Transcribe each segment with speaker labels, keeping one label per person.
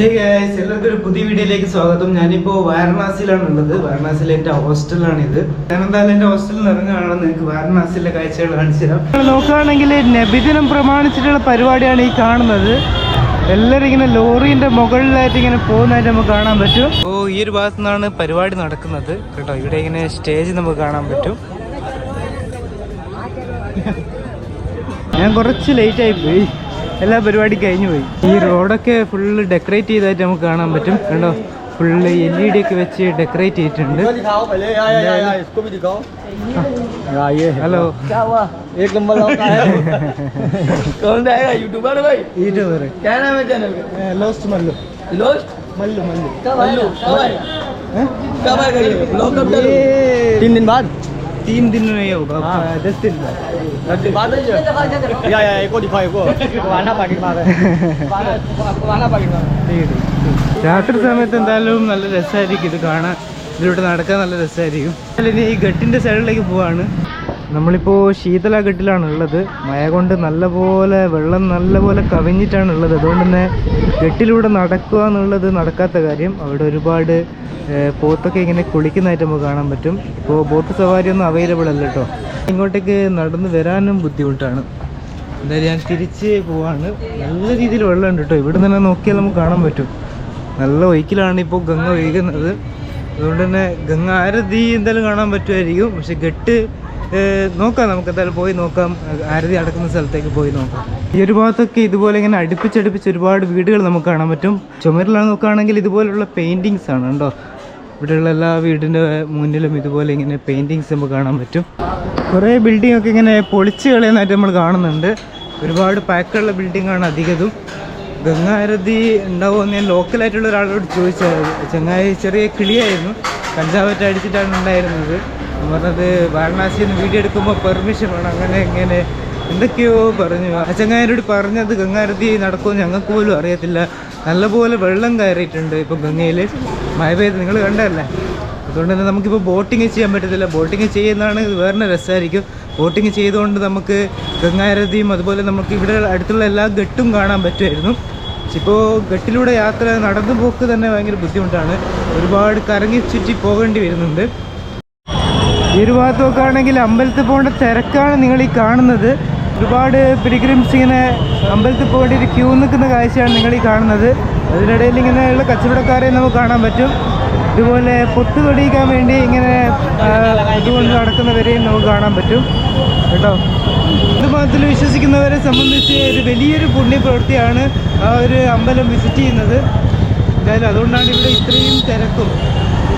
Speaker 1: Hey guys എല്ലാവർക്കും ഒരു പുതിയ വീഡിയോയിലേക്ക് സ്വാഗതം. ഞാനിപ്പോൾ വാരണാസിയിലാണ് ഉള്ളത് വാരണാസിയിലെ എന്റെ ഹോസ്റ്റലാണ് ഇത് ഞാൻ എന്തായാലും എന്റെ ഹോസ്റ്റലിൽ നിന്ന് ഇറങ്ങുകയാണ് നിങ്ങൾക്ക് വാരണാസിയിലെ കാഴ്ചകൾ കാണിച്ചു തരാം. നോക്കുകയാണെങ്കിൽ നബിദിനം പ്രമാണിച്ചിട്ടുള്ള പരിപാടിയാണ് ഈ കാണുന്നത്. എല്ലാവരും ഇങ്ങനെ ലോറിന്റെ മുകളിലായിട്ട് ഇങ്ങനെ പോകുന്നതായിട്ട് നമുക്ക് കാണാൻ പറ്റും. ഓ ഈ ഒരു ഭാഗത്തു നിന്നാണ് പരിപാടി നടക്കുന്നത്. കേട്ടോ ഇവിടെ ഇങ്ങനെ സ്റ്റേജ് നമുക്ക് കാണാൻ പറ്റും. ഞാൻ കുറച്ച് ലേറ്റ് ആയി പോയി. എല്ലാ പരിപാടി കഴിഞ്ഞു പോയി ഈ റോഡൊക്കെ ഫുള്ള് ഡെക്കറേറ്റ് ചെയ്തായിട്ട് നമുക്ക് കാണാൻ പറ്റും കണ്ടോ ഫുള്ള് എൽ ഇ ഡി ഒക്കെ വെച്ച് ഡെക്കറേറ്റ് ചെയ്തിട്ടുണ്ട്
Speaker 2: इसको दिखाओ पहले या या या या इसको भी दिखाओ या ये है
Speaker 1: ഹലോ
Speaker 2: क्या हुआ एक नंबर लौटा है कौन रहेगा यूट्यूबर है भाई
Speaker 1: യൂട്യൂബർ
Speaker 2: क्या नाम है चैनल का
Speaker 1: ലോസ്റ്റ് മല്ലു
Speaker 2: लोस्ट
Speaker 1: മല്ലു മല്ലു
Speaker 2: कब आएगा कब आएगा
Speaker 1: हैं?
Speaker 2: कब आएगा ये ब्लॉग कब करोगे
Speaker 1: ये
Speaker 2: तीन दिन बाद
Speaker 1: तीन दिन में ये होगा
Speaker 2: हाँ।
Speaker 1: दस दिन बाद
Speaker 2: दस दिन बाद है ये? या या एक को दिखाओ एक को वाना पाकिट मार वाना पाकिट मार
Speaker 1: രാത്രി സമയത്ത് എന്തായാലും നല്ല രസമായിരിക്കും ഇത് കാണാൻ ഇതിലൂടെ നടക്കാൻ നല്ല രസമായിരിക്കും ഇനി ഈ ഗട്ടിൻ്റെ സൈഡിലേക്ക് പോവാണ് നമ്മളിപ്പോൾ ശീതള ഗട്ടിലാണ് ഉള്ളത് മഴ കൊണ്ട് നല്ലപോലെ വെള്ളം നല്ലപോലെ കവിഞ്ഞിട്ടാണ് ഉള്ളത് അതുകൊണ്ട് തന്നെ ഗട്ടിലൂടെ നടക്കുക എന്നുള്ളത് നടക്കാത്ത കാര്യം അവിടെ ഒരുപാട് ഏഹ്, പോത്തൊക്കെ ഇങ്ങനെ കുളിക്കുന്നതായിട്ട് നമുക്ക് കാണാൻ പറ്റും. ഇപ്പോൾ ബോട്ട് സവാരിയൊന്നും അവൈലബിൾ അല്ല കേട്ടോ ഇങ്ങോട്ടേക്ക് നടന്ന് വരാനും ബുദ്ധിമുട്ടാണ്. എന്തായാലും ഞാൻ തിരിച്ച് പോവാണ്. നല്ല രീതിയിൽ വെള്ളമുണ്ട് കേട്ടോ ഇവിടെ തന്നെ നോക്കിയാൽ നമുക്ക് കാണാൻ പറ്റും. നല്ല ഒഴുക്കിലാണ് ഇപ്പോൾ ഗംഗ ഒഴുകുന്നത്. അതുകൊണ്ട് തന്നെ ഗംഗ ആരതി എന്തായാലും കാണാൻ പറ്റുമായിരിക്കും. പക്ഷെ ഗട്ട് നോക്കാം നമുക്ക്. എന്തായാലും പോയി നോക്കാം. ആരതി അടക്കുന്ന സ്ഥലത്തേക്ക് പോയി നോക്കാം. ഈ ഒരു ഭാഗത്തൊക്കെ ഇതുപോലെ ഇങ്ങനെ അടുപ്പിച്ചടുപ്പിച്ച് ഒരുപാട് വീടുകൾ നമുക്ക് കാണാൻ പറ്റും. ചുമരിലാണ് നോക്കുകയാണെങ്കിൽ ഇതുപോലുള്ള പെയിന്റിങ്സ് ആണ് കേട്ടോ ഇവിടെയുള്ള എല്ലാ വീടിന്റെ മുന്നിലും ഇതുപോലെ ഇങ്ങനെ പെയിന്റിങ്സ് നമുക്ക് കാണാൻ പറ്റും. കുറേ ബിൽഡിംഗ് ഒക്കെ ഇങ്ങനെ പൊളിച്ച് കളയുന്നതായിട്ട് നമ്മൾ കാണുന്നുണ്ട്. ഒരുപാട് പാക്കുള്ള ബിൽഡിംഗ് ആണ് അധികതും. ഗംഗാരതി ഉണ്ടാവുമോ എന്ന് ഞാൻ ലോക്കലായിട്ടുള്ള ഒരാളോട് ചോദിച്ചത് ചങ്ങായി ചെറിയ കിളിയായിരുന്നു. കഞ്ചാവറ്റ അടിച്ചിട്ടാണ് ഉണ്ടായിരുന്നത്. പറഞ്ഞത് വാരണാസിയിൽ നിന്ന് വീഡിയോ എടുക്കുമ്പോൾ പെർമിഷൻ വേണം. അങ്ങനെ ഇങ്ങനെ എന്തൊക്കെയോ പറഞ്ഞു. അച്ചങ്ങാരോട് പറഞ്ഞത് ഗംഗാരതി നടക്കുമെന്ന് ഞങ്ങൾക്ക് പോലും അറിയത്തില്ല. നല്ലപോലെ വെള്ളം കയറിയിട്ടുണ്ട് ഇപ്പോൾ ഗംഗയിൽ. മഴ പെയ്ത് നിങ്ങൾ കണ്ടതല്ലേ? അതുകൊണ്ട് തന്നെ നമുക്കിപ്പോൾ ബോട്ടിങ് ചെയ്യാൻ പറ്റത്തില്ല. ബോട്ടിങ് ചെയ്യുന്നതാണ് വേറെ രസമായിരിക്കും. ബോട്ടിങ് ചെയ്തുകൊണ്ട് നമുക്ക് ഗംഗാരതിയും അതുപോലെ നമുക്ക് ഇവിടെ അടുത്തുള്ള എല്ലാ ഗട്ടും കാണാൻ പറ്റുമായിരുന്നു. ഇപ്പോൾ ഗട്ടിലൂടെ യാത്ര നടന്നു പോക്ക് തന്നെ ഭയങ്കര ബുദ്ധിമുട്ടാണ്. ഒരുപാട് കറങ്ങി ചുറ്റി പോകേണ്ടി വരുന്നുണ്ട്. ഈ ഒരു ഭാഗത്തൊക്കെ നോക്കുകയാണെങ്കിൽ അമ്പലത്തിൽ പോകേണ്ട തിരക്കാണ് നിങ്ങൾ ഈ കാണുന്നത്. ഒരുപാട് പിരിഗ്രിംസ് ഇങ്ങനെ അമ്പലത്തിൽ പോകേണ്ടി ഒരു ക്യൂ നിൽക്കുന്ന കാഴ്ചയാണ് നിങ്ങൾ ഈ കാണുന്നത്. അതിനിടയിൽ ഇങ്ങനെയുള്ള കച്ചവടക്കാരെ നമുക്ക് കാണാൻ പറ്റും. ഇതുപോലെ പൊത്ത് തൊടിയിക്കാൻ വേണ്ടി ഇങ്ങനെ ഇതുകൊണ്ട് നടക്കുന്നവരെയും നമുക്ക് കാണാൻ പറ്റും. കേട്ടോ? ഹിന്ദുമതത്തിൽ വിശ്വസിക്കുന്നവരെ സംബന്ധിച്ച് ഒരു വലിയൊരു പുണ്യപ്രവൃത്തിയാണ് ആ ഒരു അമ്പലം വിസിറ്റ് ചെയ്യുന്നത്. എന്തായാലും അതുകൊണ്ടാണ് ഇവിടെ ഇത്രയും തിരക്കും.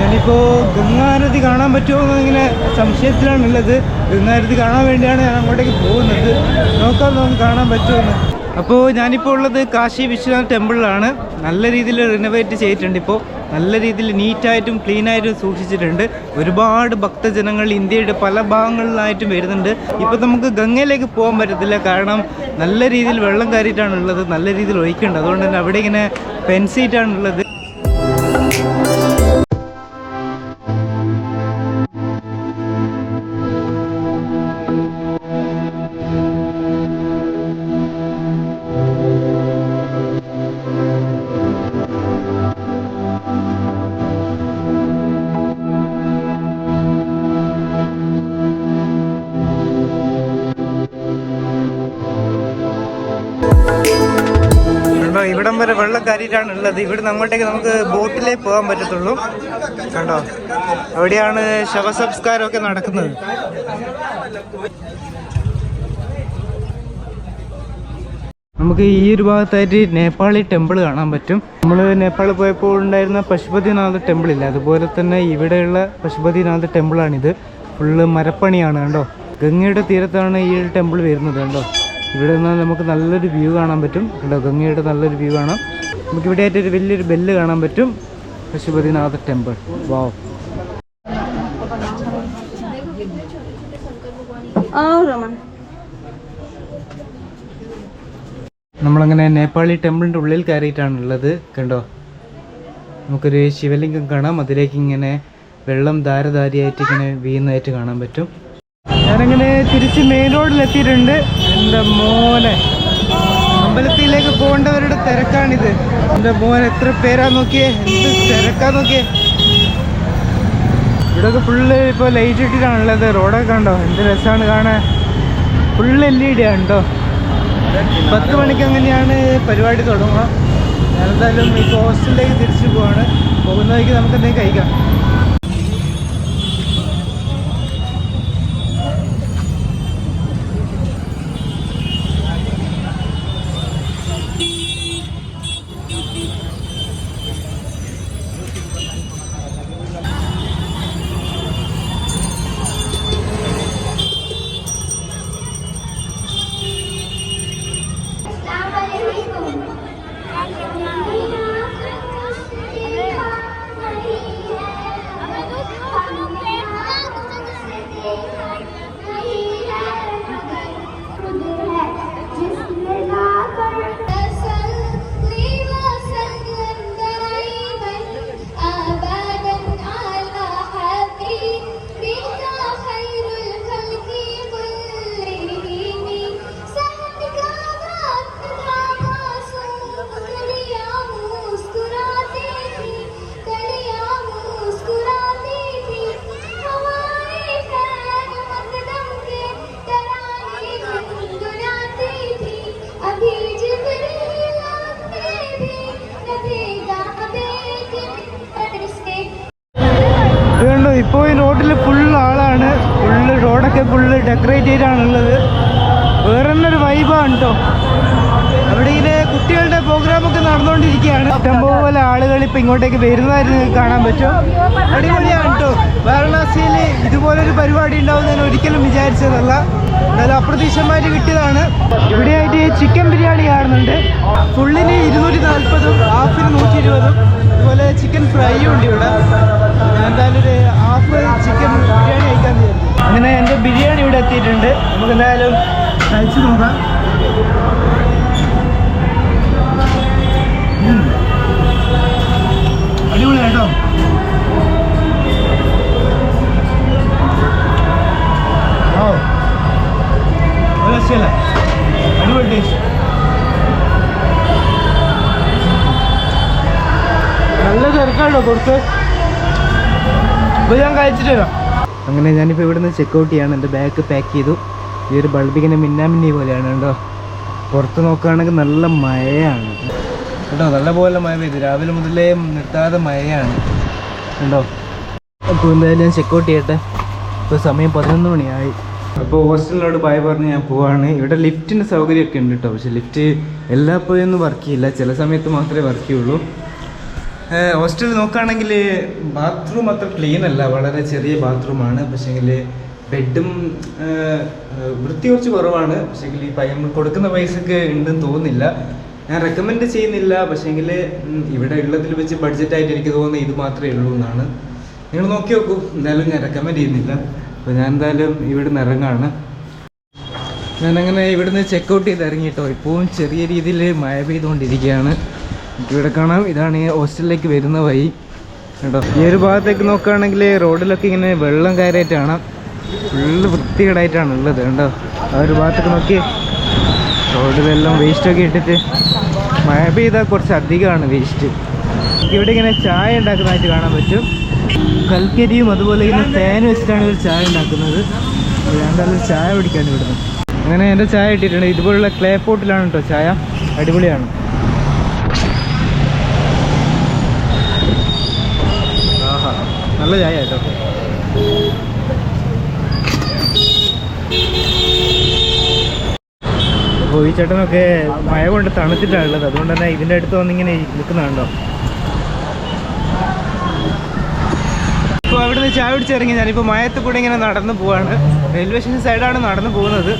Speaker 1: ഞാനിപ്പോൾ ഗംഗാനദി കാണാൻ പറ്റുമോ എന്നിങ്ങനെ സംശയത്തിലാണുള്ളത്. ഗംഗാനദി കാണാൻ വേണ്ടിയാണ് ഞാൻ അങ്ങോട്ടേക്ക് പോകുന്നത്. നോക്കാം നമുക്ക് കാണാൻ പറ്റുമെന്ന് അപ്പോൾ ഞാനിപ്പോൾ ഉള്ളത് കാശി വിശ്വനാഥ് ടെമ്പിളിലാണ്. നല്ല രീതിയിൽ റിനോവേറ്റ് ചെയ്തിട്ടുണ്ട് ഇപ്പോൾ നല്ല രീതിയിൽ നീറ്റായിട്ടും ക്ലീനായിട്ടും സൂക്ഷിച്ചിട്ടുണ്ട്. ഒരുപാട് ഭക്തജനങ്ങൾ ഇന്ത്യയുടെ പല ഭാഗങ്ങളിലായിട്ടും വരുന്നുണ്ട്. ഇപ്പോൾ നമുക്ക് ഗംഗയിലേക്ക് പോകാൻ പറ്റത്തില്ല. കാരണം നല്ല രീതിയിൽ വെള്ളം കയറിയിട്ടാണ് ഉള്ളത് നല്ല രീതിയിൽ ഒഴിക്കുന്നുണ്ട്. അതുകൊണ്ട് തന്നെ അവിടെ ഇങ്ങനെ ഫെൻസീറ്റാണ് ഉള്ളത് ഇവിടം വെള്ളം കയറിയിട്ടാണ് ഉള്ളത്. ഇവിടുന്ന് അങ്ങോട്ടേക്ക് നമുക്ക് ബോട്ടിലേ പോകാൻ പറ്റത്തുള്ളൂ. കണ്ടോ? അവിടെയാണ് ശവസംസ്കാരമൊക്കെ നടക്കുന്നത്. നമുക്ക് ഈ ഒരു ഭാഗത്തായിട്ട് നേപ്പാളി ടെമ്പിൾ കാണാൻ പറ്റും. നമ്മൾ നേപ്പാളിൽ പോയപ്പോൾ ഉണ്ടായിരുന്ന പശുപതിനാഥ് ടെമ്പിൾ ഇല്ല? അതുപോലെ തന്നെ ഇവിടെയുള്ള പശുപതിനാഥ് ടെമ്പിളാണിത്. ഫുള്ള് മരപ്പണിയാണ് കണ്ടോ? ഗംഗയുടെ തീരത്താണ് ഈ ഒരു ടെമ്പിൾ വരുന്നത് കണ്ടോ? ഇവിടെ നിന്ന് നമുക്ക് നല്ലൊരു വ്യൂ കാണാൻ പറ്റും. കണ്ടോ? ഗംഗയുടെ നല്ലൊരു വ്യൂ കാണാം. നമുക്ക് ഇവിടെ ആയിട്ട് ഒരു വലിയൊരു ബെല്ല് കാണാൻ പറ്റും. Pashupatinath temple wow
Speaker 3: Oh.
Speaker 1: നമ്മളങ്ങനെ നേപ്പാളി ടെമ്പിളിന്റെ ഉള്ളിൽ കയറിയിട്ടാണ് ഉള്ളത് കണ്ടോ? നമുക്കൊരു ശിവലിംഗം കാണാം. അതിലേക്ക് ഇങ്ങനെ വെള്ളം ധാരധാരിയായിട്ട് ഇങ്ങനെ വീഴുന്നതായിട്ട് കാണാൻ പറ്റും. ഞാനങ്ങനെ തിരിച്ച് മെയിൻ റോഡിൽ എത്തിയിട്ടുണ്ട്. എന്റെ മോനെ. അമ്പലത്തിലേക്ക് പോകേണ്ടവരുടെ തിരക്കാണിത്. എന്റെ മോൻ എത്ര പേരാ നോക്കിയേ? എന്ത് തിരക്കാ നോക്കിയേ? ഇവിടെയൊക്കെ ഫുള്ള് ഇപ്പോൾ ലൈറ്റ് ഇട്ടിട്ടാണുള്ളത് റോഡൊക്കെ കണ്ടോ? എന്ത് രസമാണ് കാണാൻ. ഫുള്ള് എൽ ഇ ഡി കേട്ടോ പത്ത് മണിക്ക് അങ്ങനെയാണ് പരിപാടി തുടങ്ങുക. ഞാനെന്തായാലും ഈ ഹോസ്റ്റലിലേക്ക് തിരിച്ചു പോവാണ്. പോകുന്ന വഴിക്ക് നമുക്ക് എന്തെങ്കിലും കഴിക്കാം. റോഡൊക്കെ ഫുള്ള് ഡെക്കറേറ്റ് ചെയ്തിട്ടാണുള്ളത് വേറെ തന്നെ ഒരു വൈബാണ് കേട്ടോ അവിടെ ഇത് കുട്ടികളുടെ പ്രോഗ്രാമൊക്കെ നടന്നുകൊണ്ടിരിക്കുകയാണ് ഇഷ്ടംപോലെ ആളുകൾ ഇപ്പം ഇങ്ങോട്ടേക്ക് വരുന്നതായിരുന്നു കാണാൻ പറ്റും. അടിപൊളിയാണ് കേട്ടോ വാരണാസിയിൽ ഇതുപോലൊരു പരിപാടി ഉണ്ടാവും ഞാൻ ഒരിക്കലും വിചാരിച്ചതല്ല. എന്നാലും അപ്രതീക്ഷിതമായിട്ട് കിട്ടിയതാണ്. ഇവിടെയായിട്ട് ചിക്കൻ ബിരിയാണി കാണുന്നുണ്ട്. ഫുള്ളിന് ഇരുന്നൂറ്റി നാൽപ്പതും ഹാഫിന് നൂറ്റി ഇരുപതും അതുപോലെ ചിക്കൻ ഫ്രൈയും ഉണ്ട് ഇവിടെ. എന്തായാലും ഒരു ഹാഫ് ചിക്കൻ ബിരിയാണി കഴിക്കാൻ വിചാരിച്ചു അങ്ങനെ എന്റെ ബിരിയാണി ഇവിടെ എത്തിയിട്ടുണ്ട്. നമുക്ക് എന്തായാലും കഴിച്ചു നോക്കാം. അടിപൊളി ഓ. അടിപൊളി നല്ല തിരക്കാണോ കൊടുത്ത്. അപ്പോൾ ഞാൻ കഴിച്ചിട്ട് വരാം. അങ്ങനെ ഞാനിപ്പോൾ ഇവിടുന്ന് ചെക്ക് ഔട്ട് ചെയ്യാണ്. എന്റെ ബാഗ് പാക്ക് ചെയ്തു. ഈ ഒരു ബൾബിങ്ങനെ മിന്നാമിന്നി പോലെയാണ് കേട്ടോ പുറത്ത് നോക്കുകയാണെങ്കിൽ നല്ല മഴയാണ്. കേട്ടോ നല്ല പോലെ മഴ പെയ്തു. രാവിലെ മുതലേ നിർത്താതെ മഴയാണ്. കേട്ടോ അപ്പോൾ എന്തായാലും ഞാൻ ചെക്ക് ഔട്ട് ചെയ്യട്ടെ. ഇപ്പോൾ സമയം പതിനൊന്ന് മണിയായി. അപ്പോൾ ഹോസ്റ്റലിനോട് ബൈ പറഞ്ഞ് ഞാൻ പോവാണ്. ഇവിടെ ലിഫ്റ്റിന്റെ സൗകര്യമൊക്കെ ഉണ്ട് കേട്ടോ. പക്ഷേ ലിഫ്റ്റ് എല്ലാപ്പോഴൊന്നും വർക്ക് ചെയ്യില്ല. ചില സമയത്ത് മാത്രമേ വർക്ക് ചെയ്യുള്ളൂ. ഹോസ്റ്റൽ നോക്കുകയാണെങ്കിൽ ബാത്റൂം അത്ര ക്ലീൻ അല്ല. വളരെ ചെറിയ ബാത്റൂമാണ് പക്ഷേങ്കിൽ ബെഡും വൃത്തി കുറച്ച് കുറവാണ്. പക്ഷേങ്കിൽ ഈ പയ്യ കൊടുക്കുന്ന പൈസക്ക് ഉണ്ടെന്ന് തോന്നുന്നില്ല. ഞാൻ റെക്കമെൻഡ് ചെയ്യുന്നില്ല. പക്ഷേങ്കിൽ ഇവിടെ ഉള്ളതിൽ വെച്ച് ബഡ്ജറ്റായിട്ട് എനിക്ക് തോന്നുന്നത് ഇത് മാത്രമേ ഉള്ളൂ എന്നാണ്. നിങ്ങൾ നോക്കി നോക്കൂ. എന്തായാലും ഞാൻ റെക്കമെൻഡ് ചെയ്യുന്നില്ല. അപ്പോൾ ഞാൻ എന്തായാലും ഇവിടെ നിന്ന് ഇറങ്ങാണ്. ഞാനങ്ങനെ ഇവിടുന്ന് ചെക്ക് ഔട്ട് ചെയ്ത് ഇറങ്ങിയിട്ടോ ഇപ്പോഴും ചെറിയ രീതിയിൽ മഴ പെയ്തുകൊണ്ടിരിക്കുകയാണ്. ഇവിടെ കാണാം. ഇതാണ് ഈ ഹോസ്റ്റലിലേക്ക് വരുന്ന വഴി. കേട്ടോ. ഈ ഒരു ഭാഗത്തേക്ക് നോക്കുകയാണെങ്കിൽ റോഡിലൊക്കെ ഇങ്ങനെ വെള്ളം കയറിയിട്ടാണ്. ഫുള്ള് വൃത്തികേടായിട്ടാണ് ഉള്ളത് കേട്ടോ. ആ ഒരു ഭാഗത്തേക്ക് നോക്കി. റോഡിലെല്ലാം വേസ്റ്റൊക്കെ ഇട്ടിട്ട്. മഴ പെയ്താൽ കുറച്ച് അധികമാണ് വേസ്റ്റ് ഇവിടെ ഇങ്ങനെ ചായ ഉണ്ടാക്കുന്നതായിട്ട് കാണാൻ പറ്റും. കൽക്കരിയും അതുപോലെ ഇങ്ങനെ ഫാൻ വെച്ചിട്ടാണ് ഇവർ ചായ ഉണ്ടാക്കുന്നത്. രണ്ടാളും ചായ പിടിക്കാൻ ഇവിടുന്ന് അങ്ങനെ എന്റെ ചായ ഇട്ടിട്ടുണ്ട്. ഇതുപോലുള്ള ക്ലേ പോട്ടിലാണ് കേട്ടോ ചായ. അടിപൊളിയാണ്. നല്ല ചായ കേട്ടോ അപ്പോൾ ഈ ചേട്ടനൊക്കെ മഴ കൊണ്ട് തണുത്തിട്ടാണ് ഉള്ളത് അതുകൊണ്ട് തന്നെ ഇതിന്റെ അടുത്ത് വന്നിങ്ങനെ നിൽക്കുന്നുണ്ടോ? ഇപ്പോൾ അവിടുന്ന് ചായ പിടിച്ചിറങ്ങി ഞാനിപ്പോൾ മയത്ത് കൂടെ ഇങ്ങനെ നടന്നു പോവാണ്. റെയിൽവേ സ്റ്റേഷൻ സൈഡാണ് നടന്നു പോകുന്നത്.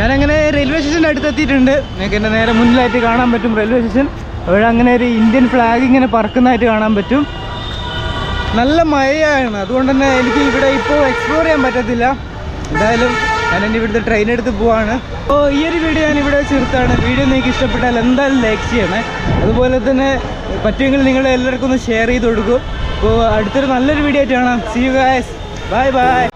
Speaker 1: ഞാനങ്ങനെ റെയിൽവേ സ്റ്റേഷന്റെ അടുത്ത് എത്തിയിട്ടുണ്ട്. നിങ്ങൾക്ക് എന്റെ നേരെ മുന്നിലായിട്ട് കാണാൻ പറ്റും റെയിൽവേ സ്റ്റേഷൻ. അവിടെ അങ്ങനെ ഒരു ഇന്ത്യൻ ഫ്ലാഗ് ഇങ്ങനെ പറക്കുന്നതായിട്ട് കാണാൻ പറ്റും. നല്ല മഴയാണ്. അതുകൊണ്ട് തന്നെ എനിക്ക് ഇവിടെ ഇപ്പോൾ എക്സ്പ്ലോർ ചെയ്യാൻ പറ്റത്തില്ല. എന്തായാലും ഞാൻ എന്റെ ഇവിടുത്തെ ട്രെയിൻ എടുത്ത് പോവാണ്. അപ്പോൾ ഈ ഒരു വീഡിയോ ഞാൻ ഇവിടെ വെച്ച് നിർത്താണ് വീഡിയോ നിങ്ങൾക്ക് ഇഷ്ടപ്പെട്ടാൽ എന്തായാലും ലൈക്ക് ചെയ്യണേ. അതുപോലെ തന്നെ പറ്റുമെങ്കിൽ നിങ്ങൾ എല്ലാവർക്കും ഒന്ന് ഷെയർ ചെയ്ത് കൊടുക്കും. അപ്പോൾ അടുത്തൊരു നല്ലൊരു വീഡിയോ ആയിട്ട് കാണാം. See you guys bye bye